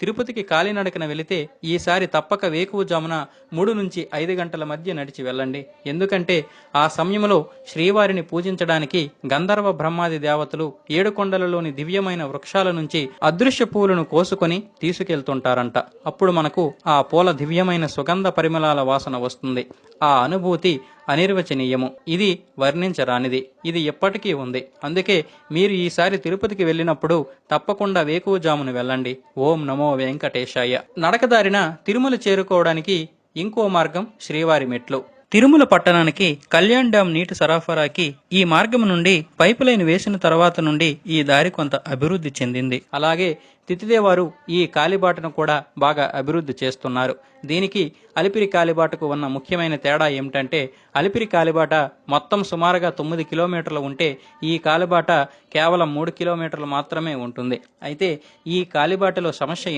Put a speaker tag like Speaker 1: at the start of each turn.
Speaker 1: తిరుపతికి కాలినడకన వెళితే ఈసారి తప్పక వేకువజామున మూడు నుంచి ఐదు గంటల మధ్య నడిచి వెళ్ళండి. ఎందుకంటే ఆ సమయంలో శ్రీవారిని పూజించడానికి గంధర్వ బ్రహ్మాది దేవతలు ఏడుకొండలలోని దివ్యమైన వృక్షాల నుంచి అదృశ్య పూలను కోసుకొని తీసుకెళ్తుంటారంట. అప్పుడు మనకు ఆ పూల దివ్యమైన సుగంధ పరిమళాల వాసన వస్తుంది. ఆ అనుభూతి అనిర్వచనీయము. ఇది వర్ణించరానిది. ఇది ఎప్పటికీ ఉంది. అందుకే మీరు ఈసారి తిరుపతికి వెళ్ళినప్పుడు తప్పకుండా వేకువజామును వెళ్ళండి. ఓం నమో వెంకటేశాయ. నడకదారిన తిరుమల చేరుకోవడానికి ఇంకో మార్గం శ్రీవారి మెట్లు. తిరుమల పట్టణానికి కళ్యాణ్ డ్యాం నీటి సరఫరాకి ఈ మార్గం నుండి పైప్ లైన్ వేసిన తర్వాత నుండి ఈ దారి కొంత అభివృద్ధి చెందింది. అలాగే తితిదేవారు ఈ కాలిబాటను కూడా బాగా అభివృద్ధి చేస్తున్నారు. దీనికి అలిపిరి కాలిబాటకు ఉన్న ముఖ్యమైన తేడా ఏమిటంటే అలిపిరి కాలిబాట మొత్తం సుమారుగా తొమ్మిది కిలోమీటర్లు ఉంటే ఈ కాలిబాట కేవలం మూడు కిలోమీటర్లు మాత్రమే ఉంటుంది. అయితే ఈ కాలిబాటలో సమస్య